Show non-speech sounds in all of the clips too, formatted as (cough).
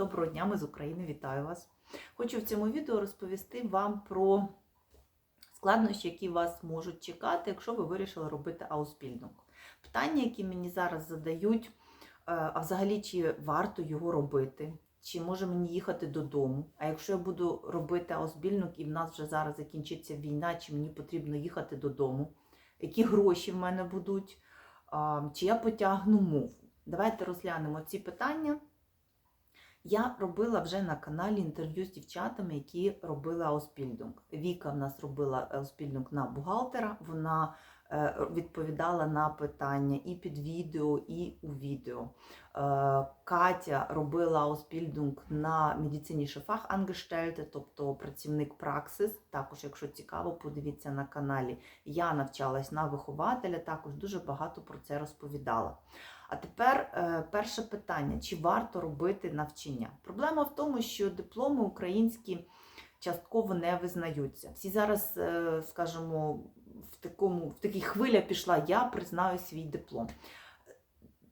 Доброго дня, ми з України, вітаю вас. Хочу в цьому відео розповісти вам про складнощі, які вас можуть чекати, якщо ви вирішили робити ауспільдинг. Питання, які мені зараз задають, е, а взагалі, чи варто його робити, чи може мені їхати додому. А якщо я буду робити аусбільник і в нас вже зараз закінчиться війна, чи мені потрібно їхати додому, які гроші в мене будуть, чи я потягну мову. Давайте розглянемо ці питання. Я робила вже на каналі інтерв'ю з дівчатами, які робили ауспільдинг. Віка в нас робила ауспільдинг на бухгалтера. Вона е, відповідала на питання і під відео, і у відео. Е, Катя робила ауспільдинг на медицині Шефах Ангештельте, тобто працівник Праксис. Також, якщо цікаво, подивіться на каналі. Я навчалась на вихователя, також дуже багато про це розповідала. А тепер е, перше питання: чи варто робити навчання? Проблема в тому, що дипломи українські частково не визнаються. Всі зараз, е, скажімо, в такому в такій хвиля пішла, я признаю свій диплом.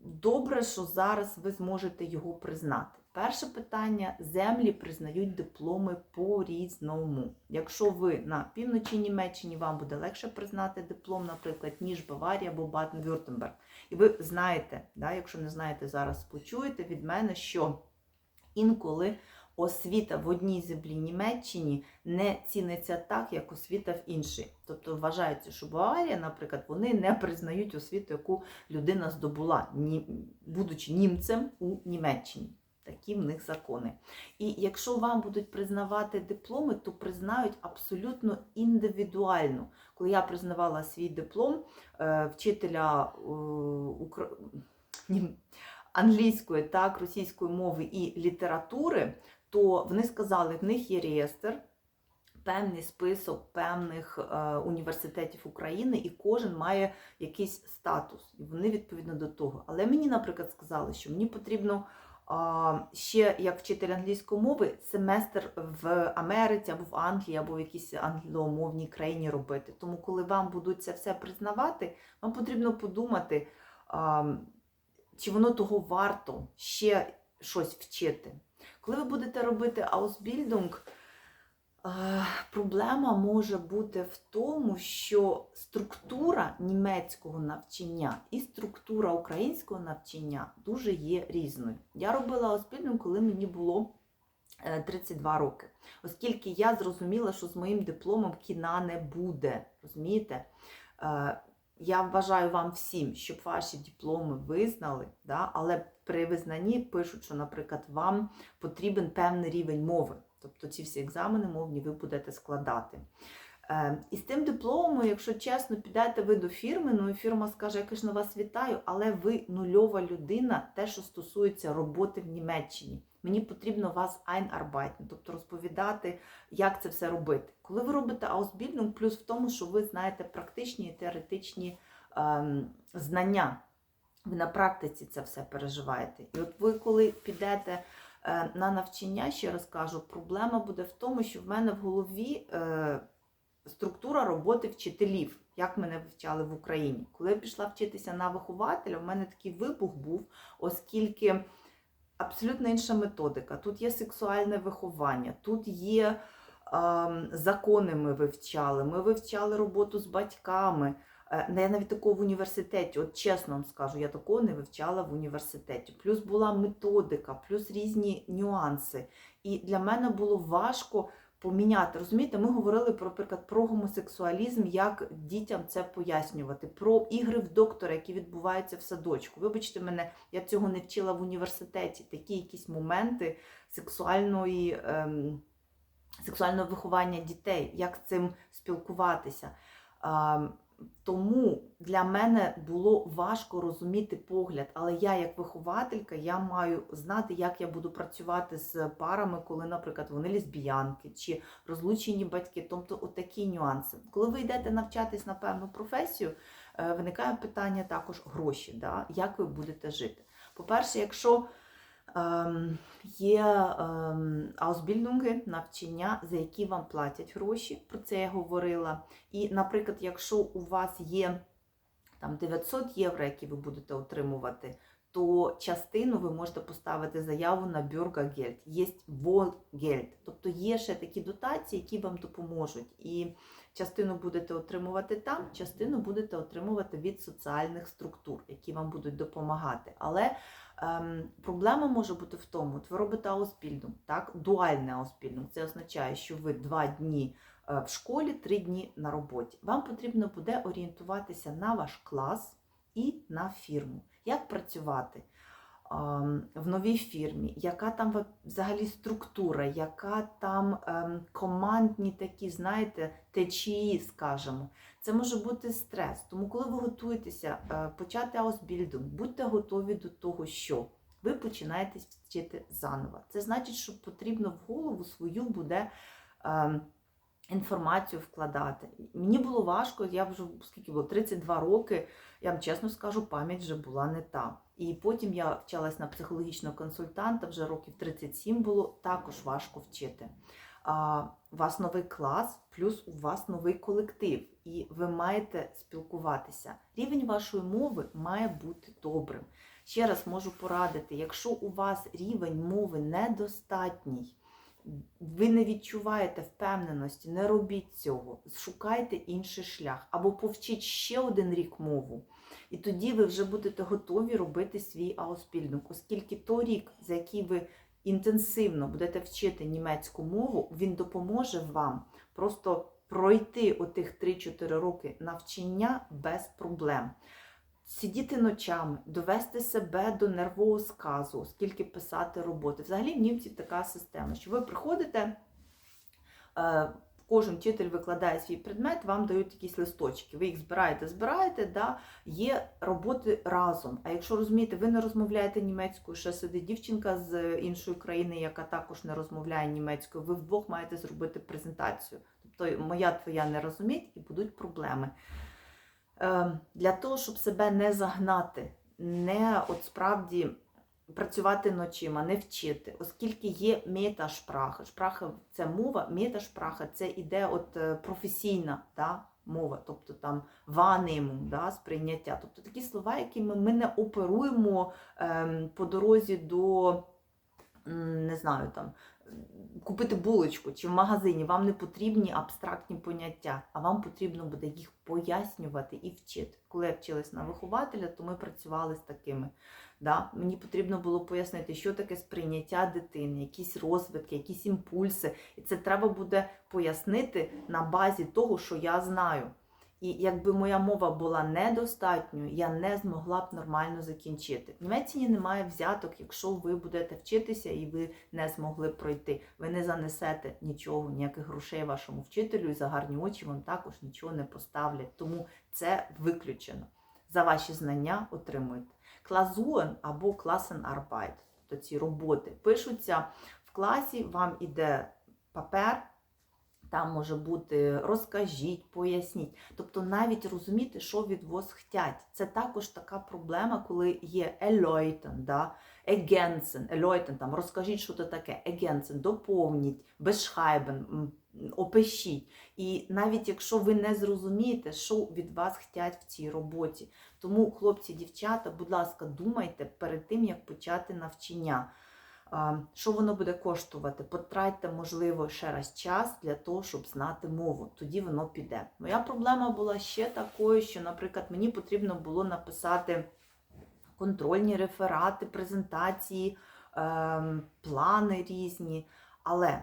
Добре, що зараз ви зможете його признати. Перше питання: землі признають дипломи по-різному. Якщо ви на півночі Німеччині, вам буде легше признати диплом, наприклад, ніж Баварія або Баден-Вюртемберг. І ви знаєте, да, якщо не знаєте, зараз почуєте від мене, що інколи освіта в одній землі Німеччині не ціниться так, як освіта в іншій. Тобто вважається, що Баварія, наприклад, вони не признають освіту, яку людина здобула, будучи німцем у Німеччині. Такі в них закони. І якщо вам будуть признавати дипломи, то признають абсолютно індивідуально. Коли я признавала свій диплом е, вчителя е, англійської, так, російської мови і літератури, то вони сказали, в них є реєстр, певний список певних е, університетів України, і кожен має якийсь статус. І вони відповідно до того. Але мені, наприклад, сказали, що мені потрібно ще як вчитель англійської мови семестр в Америці або в Англії, або в якійсь англомовній країні робити. Тому, коли вам будуть це все признавати, вам потрібно подумати, чи воно того варто ще щось вчити. Коли ви будете робити аусбільдинг, е, проблема може бути в тому, що структура німецького навчання і структура українського навчання дуже є різною. Я робила аусбільдинг, коли мені було е, 32 роки, оскільки я зрозуміла, що з моїм дипломом кіна не буде. Розумієте? Е, Я бажаю вам всім, щоб ваші дипломи визнали, да? але при визнанні пишуть, що, наприклад, вам потрібен певний рівень мови. Тобто ці всі екзамени мовні ви будете складати. Е, І з тим дипломом, якщо чесно, підете ви до фірми, ну і фірма скаже, я ж на вас вітаю, але ви нульова людина, те, що стосується роботи в Німеччині. Мені потрібно вас einarbeiten, тобто розповідати, як це все робити. Коли ви робите аусбільдинг, плюс в тому, що ви знаєте практичні і теоретичні ем, знання. Ви на практиці це все переживаєте. І от ви, коли підете на навчання, ще раз кажу, проблема буде в тому, що в мене в голові е, структура роботи вчителів, як мене вивчали в Україні. Коли я пішла вчитися на вихователя, в мене такий вибух був, оскільки абсолютно інша методика. Тут є сексуальне виховання, тут є ем, закони ми вивчали, ми вивчали роботу з батьками. Е, Не навіть такого в університеті, от чесно вам скажу, я такого не вивчала в університеті. Плюс була методика, плюс різні нюанси. І для мене було важко поміняти. Розумієте, ми говорили про, наприклад, про гомосексуалізм, як дітям це пояснювати, про ігри в доктора, які відбуваються в садочку. Вибачте мене, я цього не вчила в університеті. Такі якісь моменти сексуальної. Ем, Сексуального виховання дітей, як з цим спілкуватися. Ем, тому для мене було важко розуміти погляд, але я, як вихователька, я маю знати, як я буду працювати з парами, коли, наприклад, вони лесбіянки чи розлучені батьки. Тобто, отакі нюанси. Коли ви йдете навчатись на певну професію, е, виникає питання також гроші, да? як ви будете жити. По-перше, якщо є ем, навчання, за які вам платять гроші, про це я говорила. І, наприклад, якщо у вас є там 900 євро, які ви будете отримувати, то частину ви можете поставити заяву на Bürgergeld. Є Wohlgeld. Тобто є ще такі дотації, які вам допоможуть. І частину будете отримувати там, частину будете отримувати від соціальних структур, які вам будуть допомагати. Але ем, проблема може бути в тому, ви робите ауспільну, так, дуальне ауспільну. Це означає, що ви два дні е, в школі, три дні на роботі. Вам потрібно буде орієнтуватися на ваш клас і на фірму. Як працювати ем, в новій фірмі, яка там взагалі структура, яка там ем, командні такі, знаєте, течії, скажімо. Це може бути стрес. Тому, коли ви готуєтеся е, почати аусбільдинг, будьте готові до того, що ви починаєте вчити заново. Це значить, що потрібно в голову свою буде. ем, Інформацію вкладати. Мені було важко, я вже скільки було 32 роки, я вам чесно скажу, пам'ять вже була не та. І потім я вчилась на психологічного консультанта, вже років 37 було, також важко вчити. А, у вас новий клас, плюс у вас новий колектив, і ви маєте спілкуватися. Рівень вашої мови має бути добрим. Ще раз можу порадити, якщо у вас рівень мови недостатній, ви не відчуваєте впевненості, не робіть цього. Шукайте інший шлях або повчіть ще один рік мову. І тоді ви вже будете готові робити свій ауспільник, оскільки той рік, за який ви інтенсивно будете вчити німецьку мову, він допоможе вам просто пройти отих 3-4 роки навчання без проблем. Сидіти ночами, довести себе до нервового сказу, скільки писати роботи. Взагалі в німців така система, що ви приходите, е, кожен вчитель викладає свій предмет, вам дають якісь листочки. Ви їх збираєте, збираєте, да? є роботи разом. А якщо розумієте, ви не розмовляєте німецькою, ще сидить дівчинка з іншої країни, яка також не розмовляє німецькою, ви вдвох маєте зробити презентацію. Тобто моя твоя не розуміють і будуть проблеми. Е, Для того, щоб себе не загнати, не от справді працювати ночима, не вчити, оскільки є меташпраха. Шпраха це мова, меташпраха це іде от е, професійна да, мова, тобто там ванимум, да, сприйняття. Тобто такі слова, якими ми не оперуємо ем, по дорозі до, не знаю, там. Купити булочку чи в магазині, вам не потрібні абстрактні поняття, а вам потрібно буде їх пояснювати і вчити. Коли я вчилась на вихователя, то ми працювали з такими. Да? Мені потрібно було пояснити, що таке сприйняття дитини, якісь розвитки, якісь імпульси. І це треба буде пояснити на базі того, що я знаю. І якби моя мова була недостатньою, я не змогла б нормально закінчити. В Німеччині немає взяток, якщо ви будете вчитися і ви не змогли пройти. Ви не занесете нічого, ніяких грошей вашому вчителю, і за гарні очі вам також нічого не поставлять. Тому це виключено. За ваші знання отримуєте. Клазуен або класенарбайт, тобто ці роботи пишуться в класі, вам іде папер. Там може бути розкажіть, поясніть. Тобто навіть розуміти, що від вас хотять. Це також така проблема, коли є erläutern, да? ergänzen, erläutern, там, розкажіть, що це таке, ergänzen, доповніть, beschreiben, опишіть. І навіть якщо ви не зрозумієте, що від вас хотять в цій роботі. Тому, хлопці, дівчата, будь ласка, думайте перед тим, як почати навчання. Що воно буде коштувати? Потратьте, можливо, ще раз час для того, щоб знати мову. Тоді воно піде. Моя проблема була ще такою, що, наприклад, мені потрібно було написати контрольні реферати, презентації, ем, плани різні. Але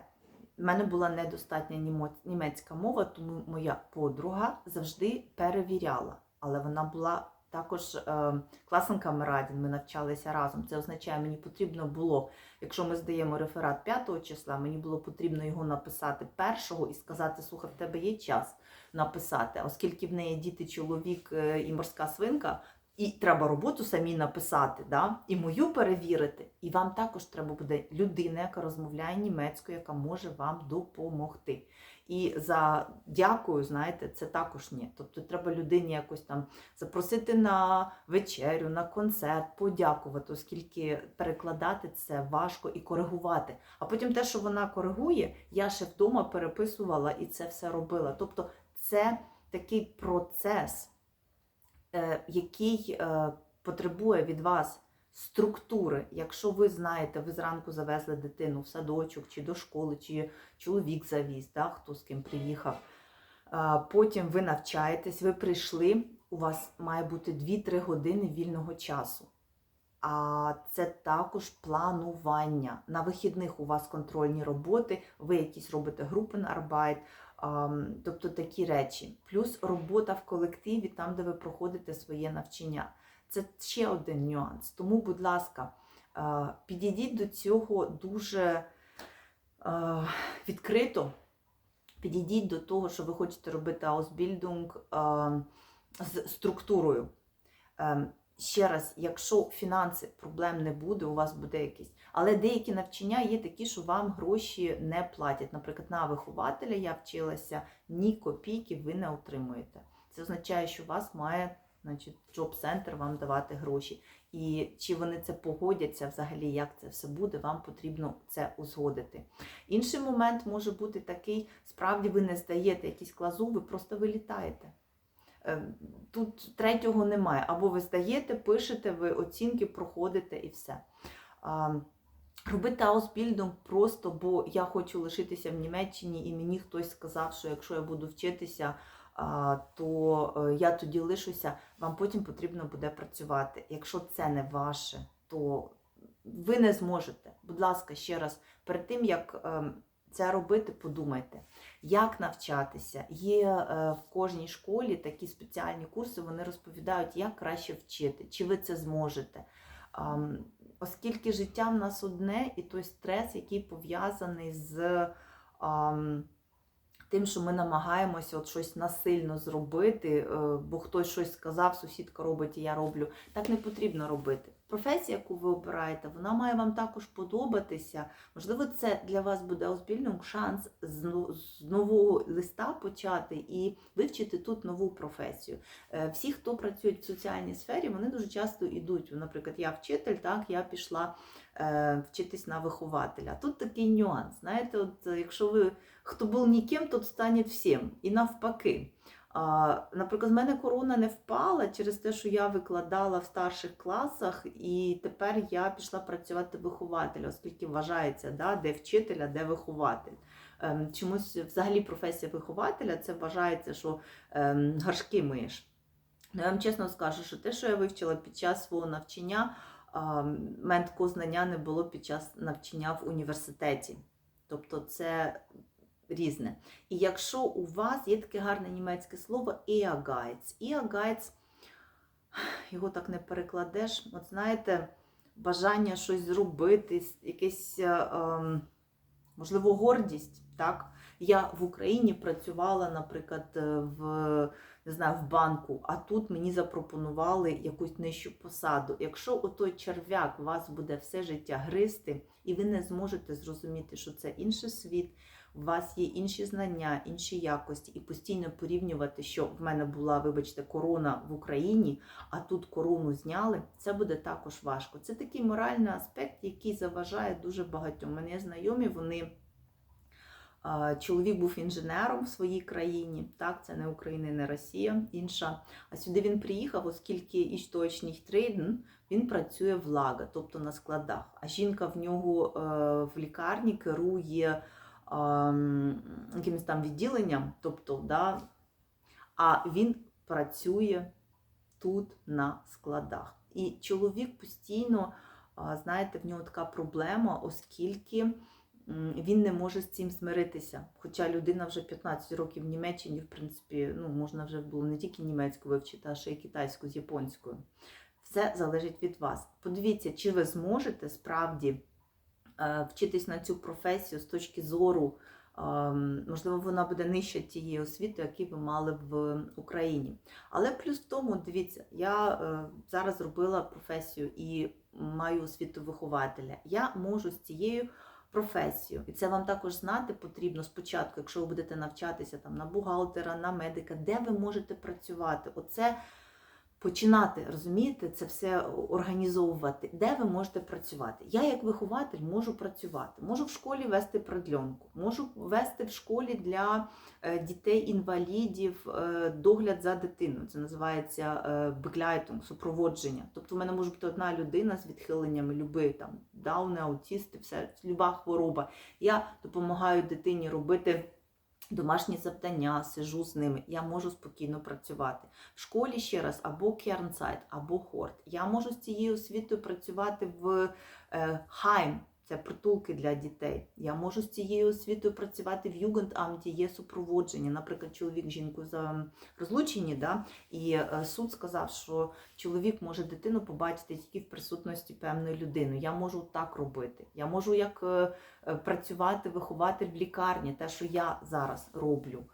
в мене була недостатня німецька мова, тому моя подруга завжди перевіряла. Але вона була також е, класом камерадін, ми навчалися разом. Це означає, мені потрібно було, якщо ми здаємо реферат 5 числа, мені було потрібно його написати першого і сказати, слухай, в тебе є час написати, оскільки в неї діти, чоловік е, і морська свинка. І треба роботу самі написати, да? і мою перевірити. І вам також треба буде людина, яка розмовляє німецькою, яка може вам допомогти. І за дякую, знаєте, це також ні. Тобто треба людині якось там запросити на вечерю, на концерт, подякувати, оскільки перекладати це важко і коригувати. А потім те, що вона коригує, я ще вдома переписувала і це все робила. Тобто, це такий процес, який е, потребує від вас структури. Якщо ви знаєте, ви зранку завезли дитину в садочок чи до школи, чи чоловік завіз, да, хто з ким приїхав. Потім ви навчаєтесь, ви прийшли, у вас має бути 2-3 години вільного часу. А це також планування. На вихідних у вас контрольні роботи, ви якісь робите групенарбайт, ам, тобто такі речі. Плюс робота в колективі, там, де ви проходите своє навчання. Це ще один нюанс. Тому, будь ласка, е, підійдіть до цього дуже е, відкрито. Підійдіть до того, що ви хочете робити аусбільдинг з структурою. Ще раз, якщо фінанси проблем не буде, у вас буде якісь. Але деякі навчання є такі, що вам гроші не платять. Наприклад, на вихователя я вчилася, ні копійки ви не отримуєте. Це означає, що у вас має значить, джоб-центр вам давати гроші. І чи вони це погодяться взагалі, як це все буде, вам потрібно це узгодити. Інший момент може бути такий: справді ви не здаєте якісь клазу, ви просто вилітаєте. Е, Тут третього немає. Або ви здаєте, пишете, ви оцінки проходите і все. Робити аусбільдинг просто, бо я хочу лишитися в Німеччині, і мені хтось сказав, що якщо я буду вчитися, то е, я тоді лишуся, вам потім потрібно буде працювати. Якщо це не ваше, то ви не зможете. Будь ласка, ще раз, перед тим як ем, це робити, подумайте, як навчатися. Є е, в кожній школі такі спеціальні курси, вони розповідають, як краще вчити, чи ви це зможете. Оскільки життя в нас одне, і той стрес, який пов'язаний з тим, що ми намагаємося от щось насильно зробити, е, бо хтось щось сказав, сусідка робить, і я роблю. Так не потрібно робити. Професія, яку ви обираєте, вона має вам також подобатися. Можливо, це для вас буде озбільним шанс ну- з нового листа почати і вивчити тут нову професію. Е, Всі, хто працюють в соціальній сфері, вони дуже часто йдуть. Наприклад, я вчитель, так я пішла е, вчитись на вихователя. Тут такий нюанс. Знаєте, от якщо ви хто був ніким, тот стане всім. І навпаки. Наприклад, з мене корона не впала через те, що я викладала в старших класах, і тепер я пішла працювати вихователем, оскільки вважається, да, де вчитель, а де вихователь. Ем, Чомусь взагалі професія вихователя це вважається, що ем, гаршки миєш. Ну, я вам чесно скажу, що те, що я вивчила під час свого навчання, в мене такого знання не було під час навчання в університеті. Тобто це різне. І якщо у вас є таке гарне німецьке слово «Ehrgeiz», «Ehrgeiz», (sighs) його так не перекладеш, от знаєте, бажання щось зробити, якесь, е, ем, можливо, гордість. так? Я в Україні працювала, наприклад, е, в не знаю, в банку, а тут мені запропонували якусь нижчу посаду. Якщо отой черв'як вас буде все життя гризти, і ви не зможете зрозуміти, що це інший світ, у вас є інші знання, інші якості, і постійно порівнювати, що в мене була, вибачте, корона в Україні, а тут корону зняли, це буде також важко. Це такий моральний аспект, який заважає дуже багатьом. Мене знайомі, вони. Чоловік був інженером в своїй країні, так, це не Україна, не Росія, інша. А сюди він приїхав, оскільки істочний трейден, він працює в лага, тобто на складах. А жінка в нього е, в лікарні керує якимось там відділенням, тобто, да, а він працює тут на складах. І чоловік постійно, знаєте, в нього така проблема, оскільки він не може з цим смиритися. Хоча людина вже 15 років в Німеччині, в принципі, ну, можна вже було не тільки німецьку вивчити, а ще й китайську з японською. Все залежить від вас. Подивіться, чи ви зможете справді е, вчитись на цю професію з точки зору, ем, можливо, вона буде нижча тієї освіти, які ви мали в Україні. Але плюс в тому, дивіться, я е, зараз зробила професію і маю освіту вихователя. Я можу з цією професією, і це вам також знати потрібно спочатку, якщо ви будете навчатися там на бухгалтера, на медика, де ви можете працювати. Оце починати розумієте, це все організовувати, де ви можете працювати. Я, як вихователь, можу працювати, можу в школі вести продльонку, можу вести в школі для е, дітей-інвалідів е, догляд за дитиною. Це називається е, бекляйтинг, супроводження. Тобто, в мене може бути одна людина з відхиленнями, люби там дауни, аутісти, все, люба хвороба. Я допомагаю дитині робити. Домашні завдання, сижу з ними, я можу спокійно працювати. В школі ще раз або кернсайт, або хорт. Я можу з цією освітою працювати в е, хайм, це притулки для дітей. Я можу з цією освітою працювати в Югендамті, є супроводження. Наприклад, чоловік з жінкою за розлучені, да? і е, суд сказав, що чоловік може дитину побачити тільки в присутності певної людини. Я можу так робити. Я можу як е, е, працювати, вихователь в лікарні, те, що я зараз роблю.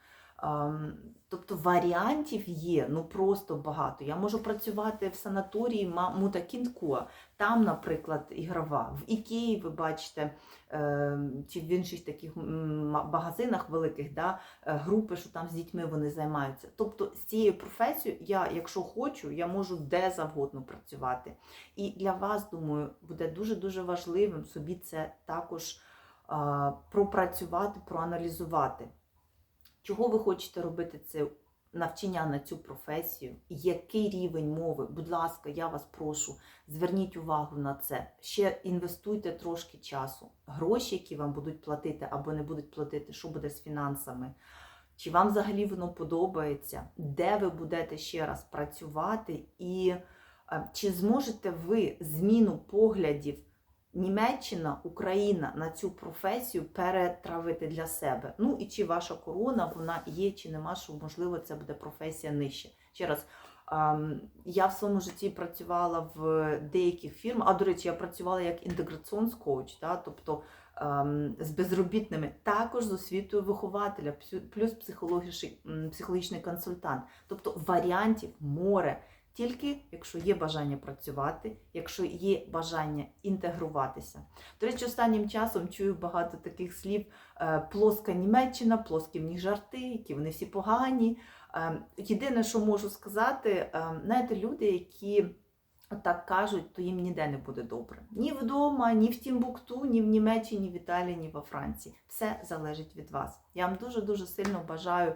Тобто варіантів є ну просто багато. Я можу працювати в санаторії Мута Кінткуа. Там, наприклад, ігрова. В Ікеї, ви бачите, ем, чи в інших таких магазинах великих, да, е, групи, що там з дітьми вони займаються. Тобто з цією професією я, якщо хочу, я можу де завгодно працювати. І для вас, думаю, буде дуже-дуже важливим собі це також пропрацювати, проаналізувати. Чого ви хочете робити це навчання на цю професію? Який рівень мови? Будь ласка, я вас прошу, зверніть увагу на це. Ще інвестуйте трошки часу. Гроші, які вам будуть платити або не будуть платити, що буде з фінансами? Чи вам взагалі воно подобається? Де ви будете ще раз працювати? І е, чи зможете ви зміну поглядів Німеччина, Україна на цю професію перетравити для себе. Ну і чи ваша корона, вона є, чи нема, що можливо це буде професія нижче. Ще раз, я в своєму житті працювала в деяких фірмах, а до речі, я працювала як інтеграціонс-коуч, да, тобто з безробітними, також з освітою вихователя, плюс психологічний консультант. Тобто варіантів море. Тільки якщо є бажання працювати, якщо є бажання інтегруватися. До речі, останнім часом чую багато таких слів: е, плоска Німеччина, плоскі в них жарти, які вони всі погані. Е, Єдине, що можу сказати, е, знаєте, люди, які так кажуть, то їм ніде не буде добре. Ні вдома, ні в Тімбукту, ні в Німеччині, ні в Італії, ні во Франції. Все залежить від вас. Я вам дуже дуже сильно бажаю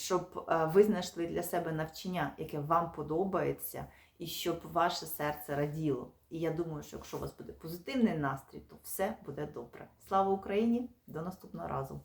щоб е, ви знайшли для себе навчання, яке вам подобається, і щоб ваше серце раділо. І я думаю, що якщо у вас буде позитивний настрій, то все буде добре. Слава Україні! До наступного разу!